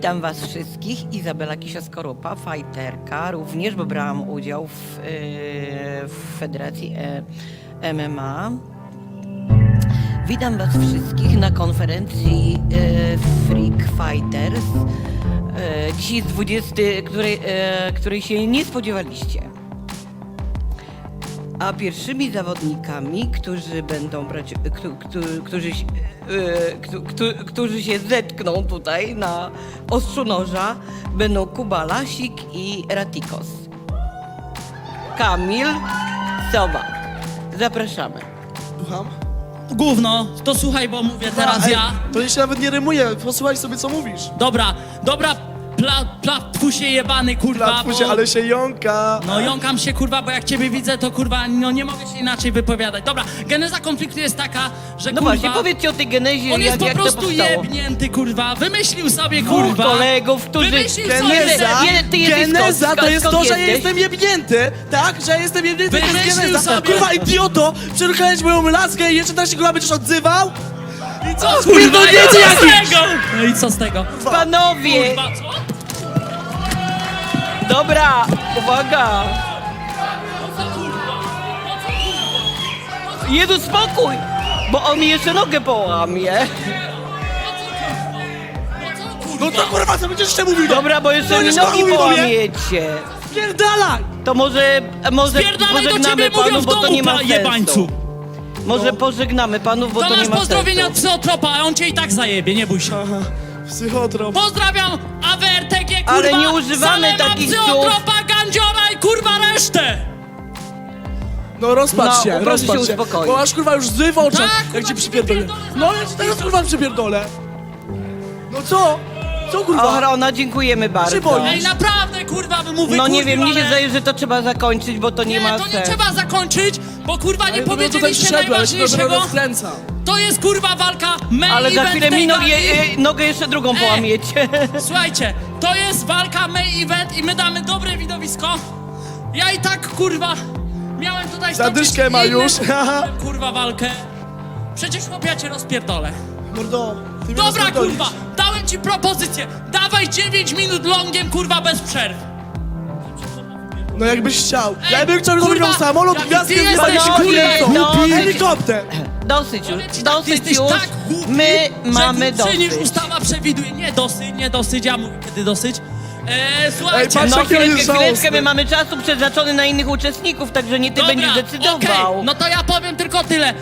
Witam Was wszystkich. Izabela Kisia-Skorupa, fajterka, również, bo brałam udział w, yy, w Federacji e, MMA. Witam Was wszystkich na konferencji yy, Freak Fighters. Dzisiaj jest 20, której, yy, której się nie spodziewaliście. A pierwszymi zawodnikami, którzy będą brać, któ, któ, którzy, się- e, któ, któ, którzy się zetkną tutaj na ostrzu noża, będą Kuba Lasik i Ratikos. Kamil Sowa. Zapraszamy. Słucham? Gówno, to słuchaj, bo mówię teraz ja. To się nawet nie rymuje, posłuchaj sobie co mówisz. Dobra, dobra, pla, pla, się jebany, kurwa, Platfusie, bo... ale się jąka. No jąkam się, kurwa, bo jak ciebie widzę, to kurwa, no nie mogę się inaczej wypowiadać. Dobra, geneza konfliktu jest taka, że No kurwa... właśnie, powiedzcie o tej genezie, On jest jak, po jak prostu jebnięty, kurwa, wymyślił sobie, Dwóch kurwa... kolegów, którzy... Wymyślił sobie- Geneza, Je- ty jesteś geneza skąd- to jest skąd to, że ja jesteś? jestem jebnięty, tak? Że ja jestem jebnięty, to jest Wymyślił geneza. sobie- Kurwa, idioto, przeruchałeś moją laskę i jeszcze tak się kurwa będziesz odzywał? I co, Kurwa, z tego? No i co z tego? Panowie, Kurwa, co? dobra, uwaga. Jedu spokój, bo on mi jeszcze nogę połamie. No to kurwa, co będziesz jeszcze mówił? Dobra, bo jeszcze mi nogi mówił do mnie. połamiecie. Spierdalaj! To może, może do pożegnamy ciebie, mówią w bo to domu, nie ma pa- sensu. jebańcu. Może pożegnamy panów, bo To to, nie masz ma pozdrowienia od sensu. psychotropa, a on cię i tak zajebie, nie bój się. Aha, psychotrop. Pozdrawiam AWRTG, kurwa! Ale nie używamy Zalewa takich psychotropa, gandziora i kurwa resztę! No rozpacz No, się, proszę rozpacz się się. uspokoić. Bo masz kurwa już zły w oczach, Tak, jak cię ci przypierdolę. wypierdolę No ja ci teraz kurwa przypierdolę. No co? Co kurwa? Ochrona, dziękujemy bardzo. boisz? Ej, naprawdę, kurwa, wy mówię, No nie wiem, mi się ale... zdaje, że to trzeba zakończyć, bo to nie, Nie, ma to nie sensu. trzeba zakończyć, bo kurwa nie tutaj powiedzieliście ja najważniejszego. To jest kurwa walka main Ale za event chwilę tej mi nogę, e, nogę jeszcze drugą E. połamiecie. Słuchajcie, to jest walka main event i my damy dobre widowisko. Ja i tak, kurwa, miałem tutaj Zadyszkę stoczyć ma już, kurwa, walkę. Przecież chłopia cię rozpierdolę. Mordo, ty mnie Dobra, rozpierdolisz. kurwa, dałem ci propozycję. Dawaj 9 minut longiem, kurwa, bez przerw. No jakbyś chciał. Ej, ja bym chciał, kurwa, żebym miał samolot, jaki gwiazdkę, ty jesteś, kurwa, kurwa, no. Helikopter. Dosyć już, tak, dosyć jesteś już. tak głupi, My że mamy głupszy niż dosyć. ustawa przewiduje. Nie dosyć, nie dosyć, ja mówię kiedy dosyć. Eee, słuchajcie, patrz, No jaki on jest chwileczkę, żałosny. my mamy czasu przeznaczony na innych uczestników, także nie ty Dobra, będziesz decydował. okej, no to ja powiem tylko tyle.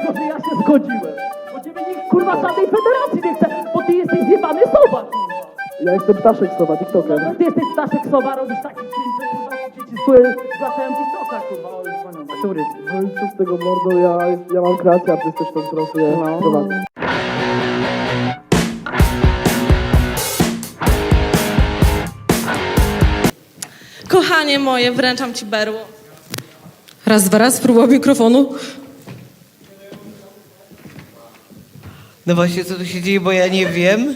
Dlatego, że ja się zgodziłem. Bo ciebie nikt kurwa żadnej federacji nie chce, bo ty jesteś zjebany kurwa. Ja jestem Ptaszek Sowa, tiktoker. Ty jesteś Staszek Soba, robisz taki film, że kurwa dzieci z zgłaszają TikToka, kurwa, o już panią. Który? No i co z tego mordo, ja, ja mam kreację artystyczną, którą sobie No. prowadzę. Kochanie moje, wręczam ci berło. Raz, dwa, raz, próba mikrofonu. No właśnie, co tu się dzieje, bo ja nie wiem.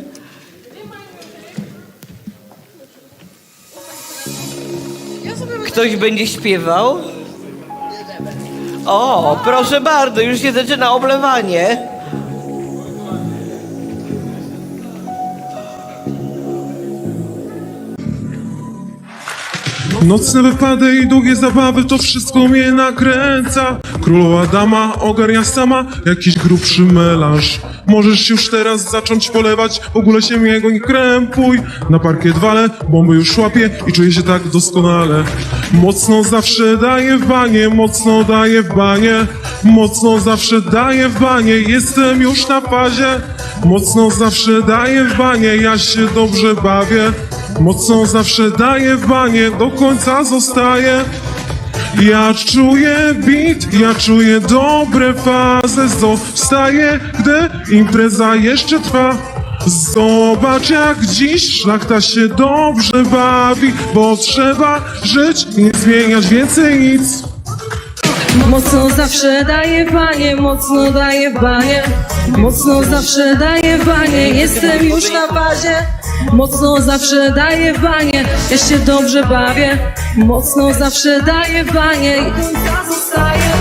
Ktoś będzie śpiewał? O, proszę bardzo, już się zaczyna oblewanie. Nocne wypady i długie zabawy, to wszystko mnie nakręca. Królowa dama ogarnia sama jakiś grubszy melanż. Możesz już teraz zacząć polewać, w ogóle się jego nie krępuj. Na parkiet wale, bomby już łapie i czuję się tak doskonale. Mocno zawsze daję w banie, mocno daję w banie. Mocno zawsze daję w banie, jestem już na fazie. Mocno zawsze daję w banie, ja się dobrze bawię Mocno zawsze daję w banie, do końca zostaję ja czuję beat, ja czuję dobre fazy Zostaję, gdy impreza jeszcze trwa Zobacz jak dziś szlachta się dobrze bawi Bo trzeba żyć, nie zmieniać więcej nic Mocno zawsze daję w banie, mocno daję w banie. Mocno zawsze daję w banie, jestem już na bazie. Mocno zawsze daję banie, ja się dobrze bawię. Mocno zawsze daję banie. I końca zostaję.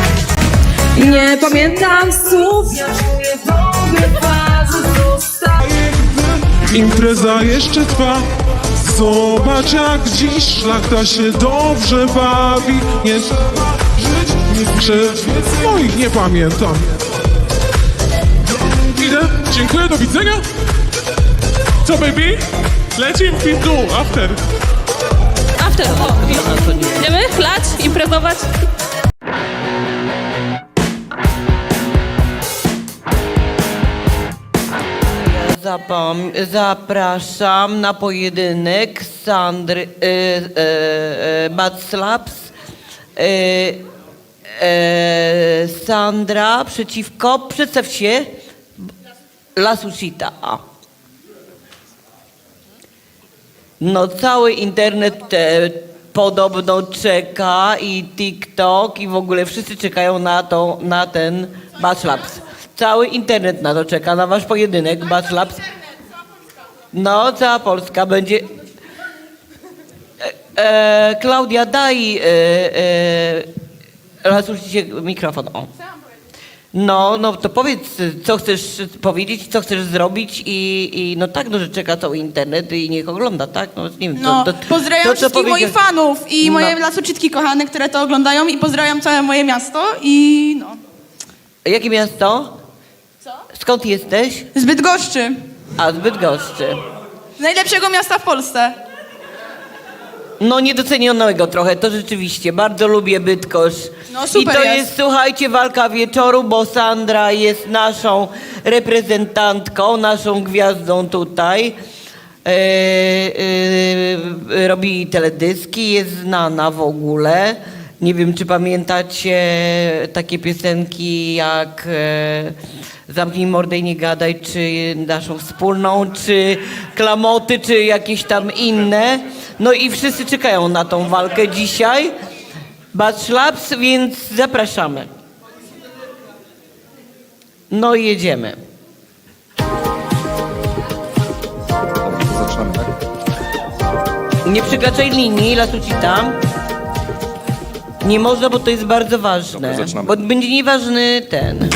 I nie pamiętam słów, ja czuję ogóle fazy zostaję. Impreza jeszcze trwa. Zobacz jak dziś szlachta się dobrze bawi. Nie trzeba żyć, nie przewiedz moich nie pamiętam. Idę, dziękuję, do widzenia Co baby? Lecimy w dół, after After, o, idziemy chlać, imprezować. Zapom- zapraszam na pojedynek Sandry, y, y, y, Bad Slaps. Y, y, Sandra przeciwko, przedstaw się, Lasucita. A. No cały internet e, podobno czeka i TikTok i w ogóle wszyscy czekają na, to, na ten Bass Labs. Cały internet na to czeka, na wasz pojedynek Bass Labs. No, cała Polska będzie... E, e, Klaudia, daj e, e, raz użycie mikrofon. O. No, no to powiedz, co chcesz powiedzieć, co chcesz zrobić i, i no tak, no, że czeka cały internet i niech ogląda, tak? No, nie wiem, No, to, to, pozdrawiam to, co wszystkich moich powiedział- fanów i No. moje lasoczytki kochane, które to oglądają i pozdrawiam całe moje miasto i no. Jakie miasto? Co? Skąd jesteś? Z Bydgoszczy. A, z Bydgoszczy. Najlepszego miasta w Polsce. No niedocenionego trochę, to rzeczywiście. Bardzo lubię Bydgoszcz. No, super I to jest. jest, słuchajcie, walka wieczoru, bo Sandra jest naszą reprezentantką, naszą gwiazdą tutaj. E, e, robi teledyski, jest znana w ogóle. Nie wiem, czy pamiętacie takie piosenki jak e, Zamknij mordę i nie gadaj, czy naszą wspólną, czy klamoty, czy jakieś tam inne. No i wszyscy czekają na tą walkę dzisiaj. Bad Schlaps, więc zapraszamy. No i jedziemy. Zaczynamy, tak? Nie przekraczaj linii, lasuci tam. Nie można, bo to jest bardzo ważne. Dobra, zaczynamy. Bo będzie nieważny ten.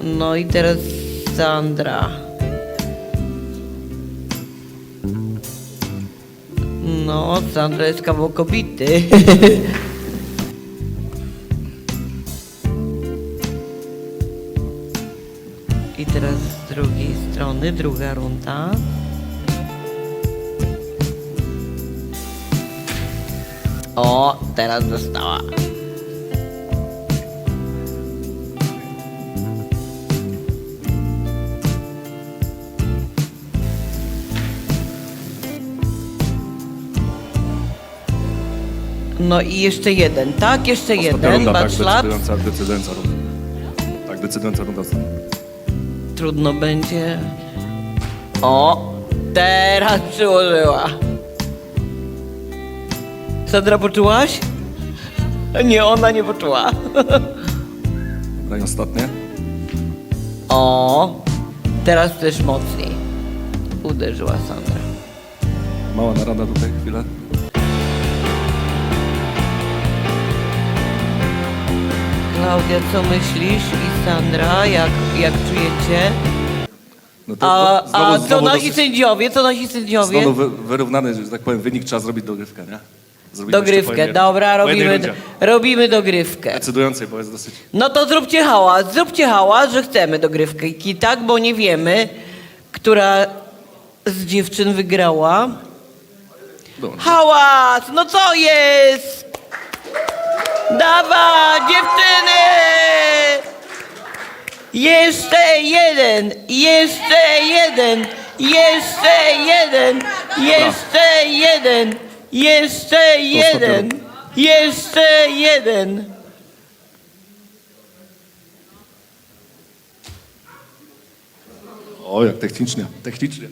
No i teraz Sandra. No, Sandra jest kawał kobity. I teraz z drugiej strony, druga runda. O, teraz dostała. No i jeszcze jeden, tak? Jeszcze Ostatnia jeden. runda, tak, Schlaps. decydująca, decydująca runda. Tak, decydująca runda. Trudno będzie. O, teraz przyłożyła. Sandra, poczułaś? Nie, ona nie poczuła. Dobra, i ostatnie. O, teraz też mocniej. Uderzyła Sandra. Mała narada tutaj, chwilę. Klaudia, co myślisz? I Sandra, jak, jak czujecie? No to, A, znowu, a co znowu nasi dosyć- sędziowie? Co nasi sędziowie? Znowu wy, wyrównany, że tak powiem, wynik trzeba zrobić dogrywkę, nie? Zrobimy jeszcze po Dogrywkę, jednej- dobra, po jednej robimy, rundzie. robimy dogrywkę. Decydującej, bo jest dosyć... No to zróbcie hałas, zróbcie hałas, że chcemy dogrywki, tak? Bo nie wiemy, która z dziewczyn wygrała. Hałas! No co jest? Dawa, dziewczyny! Jeszcze jeden, jeszcze jeden, jeszcze jeden, jeszcze jeden, jeszcze jeden, jeszcze jeden. O, jak technicznie, technicznie.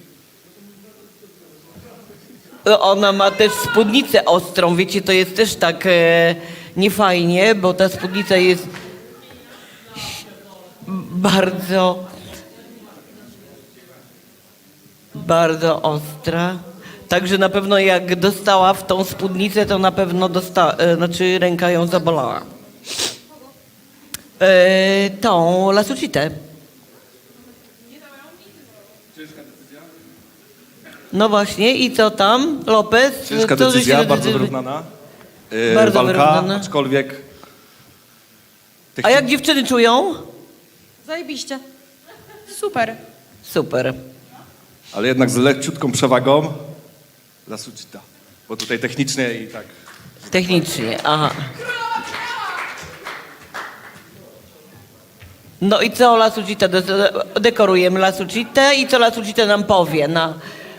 No, Ona ma też spódnicę ostrą, wiecie, to jest też tak e, niefajnie, bo ta spódnica jest bardzo, bardzo ostra. Także na pewno jak dostała w tą spódnicę, to na pewno dosta, e, znaczy ręka ją zabolała. E, tą lasucitę. No właśnie, i co tam? Lopez? Ciężka decyzja, bardzo wyrównana. Yy, Bardzo walka, wyrównana. aczkolwiek... A jak dziewczyny czują? Zajebiście. Super. Super. Ale jednak z leciutką przewagą dla Suchita. Bo tutaj technicznie i tak... Technicznie, aha. No i co Lasucita, de- dekorujemy Lasucitę i co Lasucita nam powie na,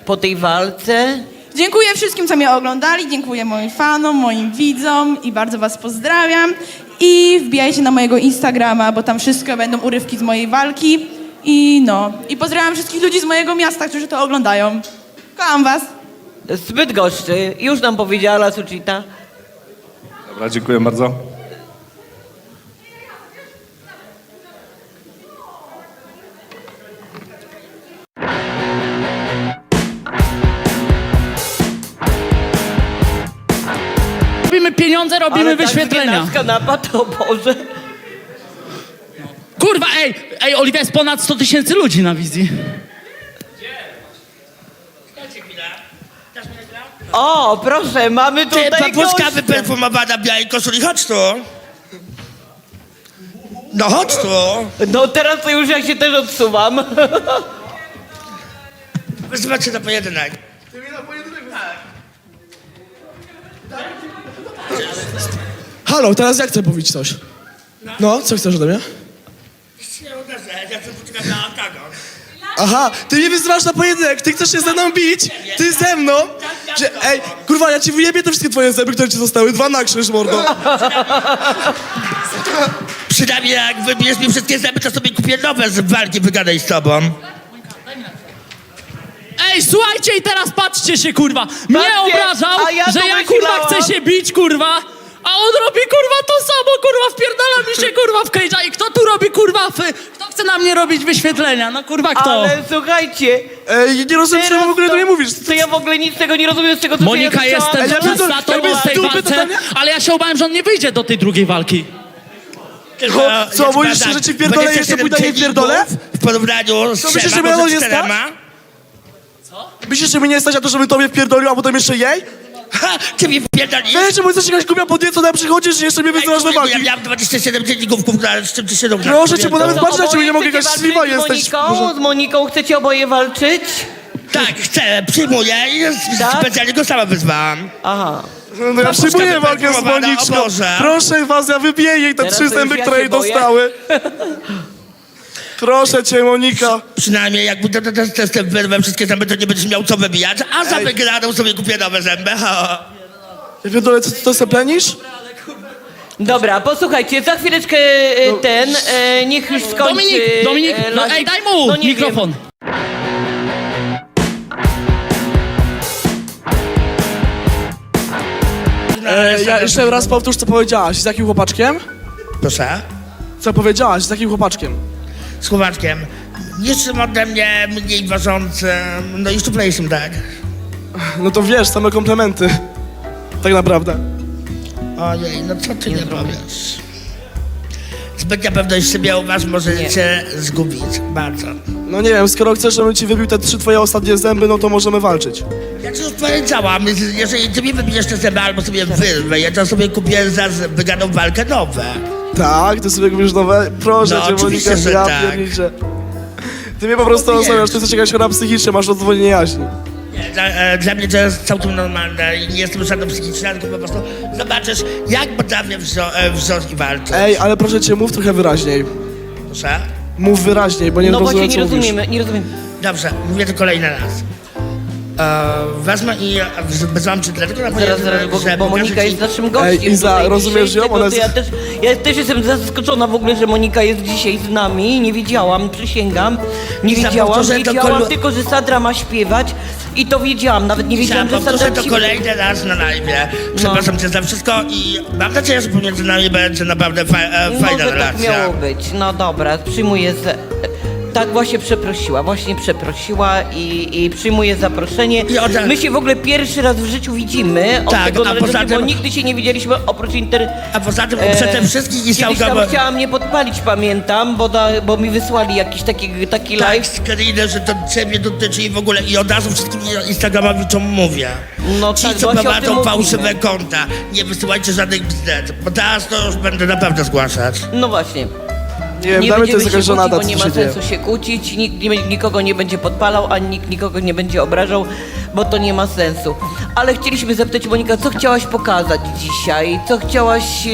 po tej walce? Dziękuję wszystkim, co mnie oglądali, dziękuję moim fanom, moim widzom i bardzo was pozdrawiam. I wbijajcie na mojego Instagrama, bo tam wszystko będą urywki z mojej walki. I no, i pozdrawiam wszystkich ludzi z mojego miasta, którzy to oglądają. Kocham was. Zbyt goszczy, już nam powiedziała Lasucita. Dobra, dziękuję bardzo. Pieniądze, robimy Ale tak wyświetlenia. napad, to Boże. Kurwa, ej, ej, Oliwia, jest ponad 100 tysięcy ludzi na wizji. O, proszę, mamy Ty, tutaj papuszka gościa. wyperfumowana w białej koszuli, chodź tu. No chodź tu. No teraz to już ja się też odsuwam. Zobaczcie na pojedynek. Halo, teraz ja chcę powiedzieć coś. No, co chcesz ode mnie? Ja chcę poczekać na oktagon. Aha, ty mnie wyzywasz na pojedynek, ty chcesz się ze mną bić, ty ze mną, że, ej, kurwa, ja ci wyjebię te wszystkie twoje zęby, które ci zostały, dwa na krzyż, mordo. Przynajmniej jak wybierz mi wszystkie zęby, to sobie kupię nowe z walki wygadaj z tobą. Ej, słuchajcie i teraz patrzcie się, kurwa. Mnie Patrzcie, obrażał, a ja że ja, myślałam- kurwa, chcę się bić, kurwa. A on robi, kurwa, to samo, kurwa, wpierdala mi się, kurwa, w cage'a. I kto tu robi, kurwa, f... Kto chce na mnie robić wyświetlenia? No, kurwa, kto? Ale słuchajcie, Ej, nie rozumiem, czemu w ogóle do mnie mówisz. To ja w ogóle nic z tego nie rozumiem, z tego co Monika, ja jestem ja bym to- jakby w tej walce, totalnie- ale ja się obawiam, że on nie wyjdzie do tej drugiej walki. Co, jak boisz się, badam, że ci wpierdolę, jeszcze 27 pójdę i wpierdolę? czynników W porównaniu z To myślisz, trzema, że nie czterema. Myślisz, że mnie nie stać na to, żeby tobie wpierdolił, a potem jeszcze jej? Ha, ty mi wpierdolisz. Wiesz, czemu jesteś jakaś głupia podnieca, na przychodzisz i jeszcze mnie wyzywasz na Ej, Ja walki? miałem 27 dzienników, kurwa, z czym ty się równasz? Proszę cię, bo nawet To patrz na ciebie, nie mogę, jakaś śliwa z jesteś. Moniką? Boże. Z Moniką chcecie oboje walczyć? Tak, chcę, przyjmuję i Tak? specjalnie go sama wyzwałam. Aha. No ja Papuszka przyjmuję walkę z Moniczką. o Boże. Proszę was, ja wybiję jej te Teraz trzy to już zęby, ja które się jej boję. dostały. Proszę cię, Monika. Przynajmniej jakby to, to, to, testem wyrwę wszystkie zęby, to nie będziesz miał co wybijać, a za Ej. wygraną sobie kupię nowe zęby. Ha. Ja pierdolę, co ty to seplenisz? Dobra, posłuchajcie, za chwileczkę e, ten, e, niech już skończy... Dominik, Dominik, e, no ej, daj mu no nie mikrofon. E, ja jeszcze raz powtórz, co powiedziałaś. Z jakim chłopaczkiem? Proszę. Co powiedziałaś? Z jakim chłopaczkiem? Z chłopaczkiem. Niższym ode mnie, mniej ważącym, no i szczuplejszym, tak. No to wiesz, same komplementy. Tak naprawdę. Ojej, no co ty nie powiesz? Zbytnia pewność siebie u was może cię zgubić. Bardzo. No nie wiem, skoro chcesz, żebym ci wybił te trzy twoje ostatnie zęby, no to możemy walczyć. Ja ci już powiedziałam, jeżeli ty mi wybijesz te zęby albo sobie wyrwę, ja to sobie kupię za wygraną walkę nowe. Tak, ty sobie kupisz nowe? Proszę No, cię, oczywiście, Monika, że ja tak. pierniczę. Ty mnie po prostu No, wiesz. ty jesteś jakaś chora psychicznie, masz odzwonienie jaźni. Nie, Dla, e, dla mnie to jest całkiem normalne i nie jestem żadną psychiczną, tylko po prostu zobaczysz, jak potrafię wzro- e, wzrost i walczyć. Ej, ale proszę cię, mów trochę wyraźniej. E, wezmę i wezmę cię dlatego na Zaraz, zaraz, bo, że bo Monika jest naszym gościem. Ej, Iza, tutaj rozumiesz ją? Ona to jest- Ja też, ja też jestem zaskoczona w ogóle, że Monika jest dzisiaj z nami. Nie wiedziałam, przysięgam. Nie Iza, wiedziałam, powtórzę to wiedziałam kolu- tylko, że Sadra ma śpiewać i to wiedziałam. Nawet nie wiedziałam, że Sadra powtórzę to kolejny raz na live. Przepraszam cię za wszystko i mam nadzieję, że pomiędzy nami będzie naprawdę fa e, fajna Może tak relacja. miało być. No dobra, przyjmuję. Z... Tak właśnie przeprosiła, właśnie przeprosiła i, i przyjmuję zaproszenie. I od- My się w ogóle pierwszy raz w życiu widzimy. Od Tak, tego a należy, poza bo tym- nigdy się nie widzieliśmy oprócz inter... A poza tym E, przede wszystkim i Kiedyś tam chciała mnie podpalić, pamiętam, bo, da, bo mi wysłali jakiś taki, taki Tak, live. że to ciebie dotyczy i w ogóle i od razu wszystkim Instagramowiczom mówię. No Ci, tak, co właśnie o tym prowadzą mówimy. fałszywe konta, nie wysyłajcie żadnych bzdet, bo teraz to już będę naprawdę zgłaszać. No właśnie. Nie wiem, dla mnie to jest będziemy jakaś bo co nie się ma dzieje. sensu się kłócić, nikt nie, nikogo nie będzie podpalał, ani nikt nikogo nie będzie obrażał, bo to nie ma sensu. Ale chcieliśmy zapytać Monika, co chciałaś pokazać dzisiaj? Co chciałaś, e,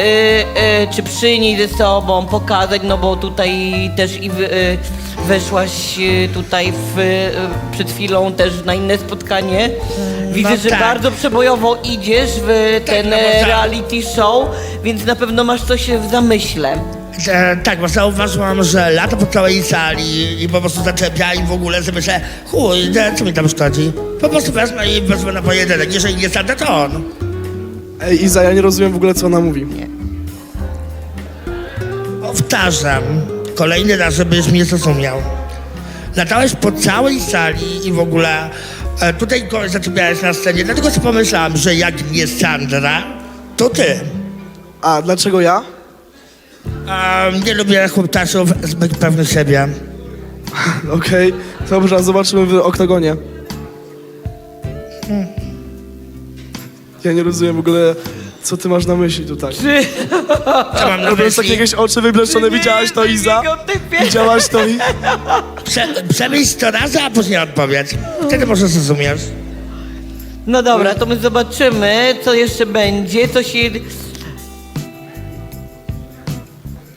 e, e, czy przynieść ze sobą, pokazać, no bo tutaj też i wy, e, weszłaś e, tutaj w, e, przed chwilą też na inne spotkanie. Widzę, No że tak. bardzo przebojowo idziesz w ten no bo e, tak. reality show, więc na pewno masz coś w zamyśle. E, tak, bo zauważyłam, że lata po całej sali i po prostu zaczepia i w ogóle sobie myślę, chuj, co mi tam szkodzi? Po prostu wezmę i wezmę na pojedynek, jeżeli nie sadę, to on. Ej, Iza, ja nie rozumiem w ogóle, co ona mówi. Powtarzam, kolejny raz, żebyś mnie zrozumiał. Latałeś po całej sali i w ogóle e, tutaj kogoś zaczepiałeś na scenie, dlatego sobie pomyślałam, że jak nie Sandra, to ty. A, dlaczego ja? A, nie lubię chłoptasów zbyt pewnych siebie. Okej, dobrze, a zobaczymy w oktagonie. Ja nie rozumiem w ogóle, co ty masz na myśli tutaj. Co mam na Robiąc takie myśli? jakieś oczy wybleszczone, widziałaś to, Iza? Widziałaś to i... Prze, przemyśl to razy, a później odpowiedz. Wtedy może zrozumiesz. No dobra, to my zobaczymy, co jeszcze będzie, co się...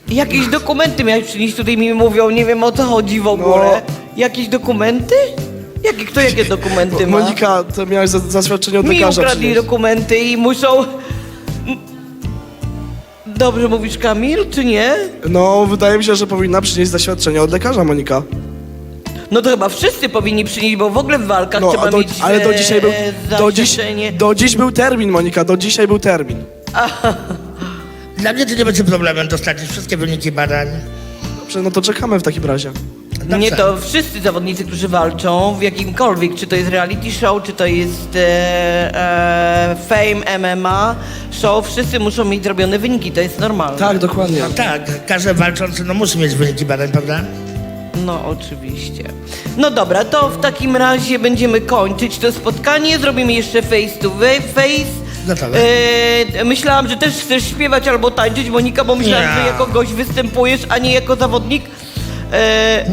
Jakieś dokumenty miałeś przynieść, tutaj mi mówią, nie wiem o co chodzi w ogóle. Jakieś dokumenty? Jakie, kto jakie dokumenty ma? Monika, to miałaś za, zaświadczenie od Mi lekarza ukradli przynieść. dokumenty i muszą... Dobrze mówisz, Kamil, czy nie? No, wydaje mi się, że powinna przynieść zaświadczenie od lekarza, Monika. No to chyba wszyscy powinni przynieść, bo w ogóle w walkach No, trzeba a do, mieć ale do e, dzisiaj był... Do dziś, zaświadczenie. do dziś był termin, Monika, do dzisiaj był termin. Dla mnie to nie będzie problemem dostarczyć wszystkie wyniki badań. Dobrze, no to czekamy w takim razie. Dobrze. Nie, to wszyscy zawodnicy, którzy walczą w jakimkolwiek, czy to jest reality show, czy to jest e, e, Fame MMA show, wszyscy muszą mieć zrobione wyniki, to jest normalne. Tak, dokładnie. No tak, każdy walczący no, musi mieć wyniki badań, prawda? No oczywiście. No dobra, to w takim razie będziemy kończyć to spotkanie, zrobimy jeszcze face to face. Gotowe. E, myślałam, że też chcesz śpiewać albo tańczyć, Monika, bo myślałam, Nie. że jako gość występujesz, a nie jako zawodnik. E,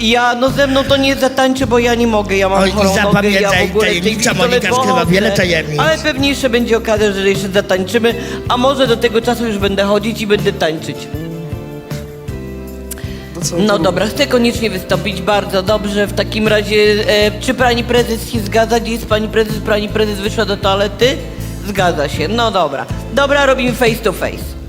ja, no ze mną to nie zatańczę, bo ja nie mogę, ja mam Oj, chorą nogę, ja zapamiętaj, w ogóle w tej tajemnicza chwili to Monika ledwo skrywa wiele chodzę. tajemnic. Ale pewnie jeszcze będzie okazja, że jeszcze zatańczymy, a może do tego czasu już będę chodzić i będę tańczyć. To co, No to- dobra, chcę koniecznie wystąpić, bardzo dobrze. W takim razie, e, czy pani prezes się zgadza? Gdzie jest pani prezes? Pani prezes wyszła do toalety? Zgadza się, no dobra. Dobra, robimy face to face.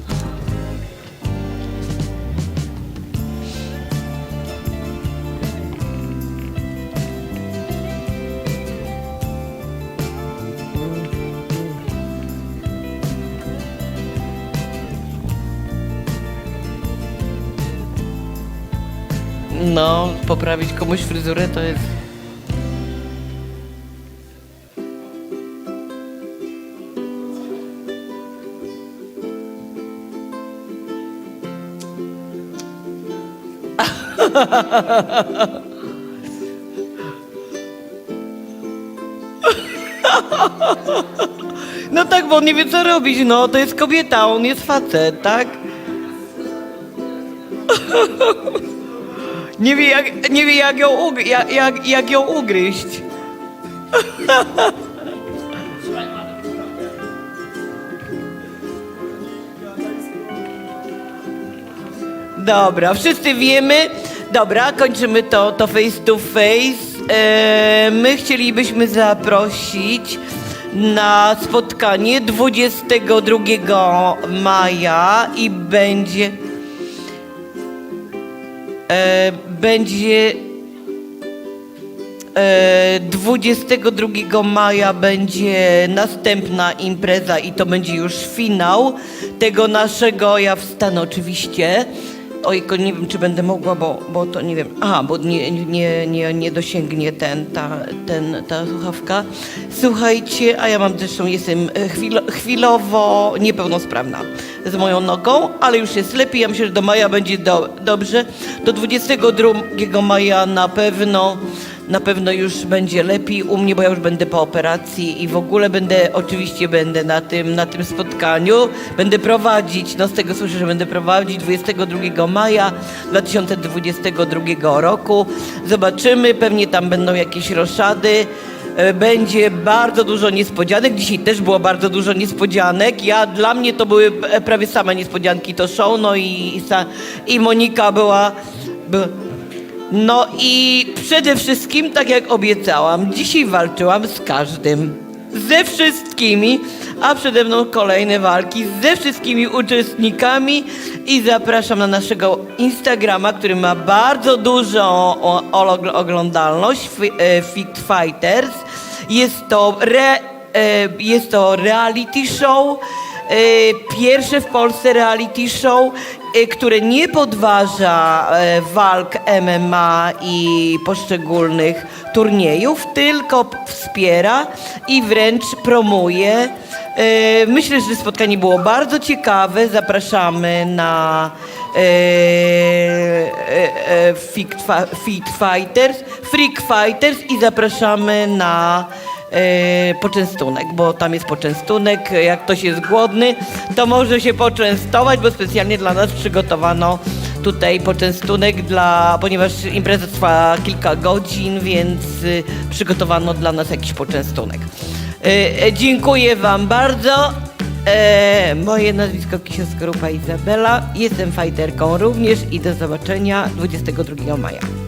No, poprawić komuś fryzurę to jest... No tak, bo on nie wie co robić, no to jest kobieta, on jest facet, tak? Nie wie jak, nie wie jak, ją, ugry, jak, jak, jak ją ugryźć. Dobra, wszyscy wiemy. Dobra, kończymy to, to face to face. e, my chcielibyśmy zaprosić na spotkanie 22 maja i będzie e, będzie e, 22 maja będzie następna impreza i to będzie już finał tego naszego, ja wstanę oczywiście. Ojko, nie wiem, czy będę mogła, bo, bo to nie wiem. Aha, bo nie, nie, nie, nie dosięgnie ten, ta, ten, ta słuchawka. Słuchajcie, a ja mam zresztą, jestem e, chwilo, chwilowo niepełnosprawna z moją nogą, ale już jest lepiej. Ja myślę, że do maja będzie do, dobrze. Do 22 maja na pewno na pewno już będzie lepiej u mnie, bo ja już będę po operacji i w ogóle będę, oczywiście będę na tym, na tym spotkaniu. Będę prowadzić, no z tego słyszę, że będę prowadzić 22 maja 2022 roku. Zobaczymy, pewnie tam będą jakieś roszady. E, Będzie bardzo dużo niespodzianek. Dzisiaj też było bardzo dużo niespodzianek. Ja, dla mnie to były e, prawie same niespodzianki. To show, no i, i, i Monika była... by, no i przede wszystkim, tak jak obiecałam, dzisiaj walczyłam z każdym. Ze wszystkimi, a przede mną kolejne walki ze wszystkimi uczestnikami i zapraszam na naszego Instagrama, który ma bardzo dużą oglądalność, e, Fit Fighters. Jest to, re, e, jest to reality show, e, pierwsze w Polsce reality show, e, które nie podważa e, walk MMA i poszczególnych turniejów, tylko wspiera i wręcz promuje. E, Myślę, że spotkanie było bardzo ciekawe. Zapraszamy na e, Fit Fighters, Freak Fighters i zapraszamy na e, poczęstunek, bo tam jest poczęstunek. Jak ktoś jest głodny, to może się poczęstować, bo specjalnie dla nas przygotowano tutaj poczęstunek, dla, ponieważ impreza trwa kilka godzin, więc y, przygotowano dla nas jakiś poczęstunek. E, e, dziękuję Wam bardzo. Moje nazwisko Kisia Skorupa Izabela. Jestem fajterką również i do zobaczenia 22 maja.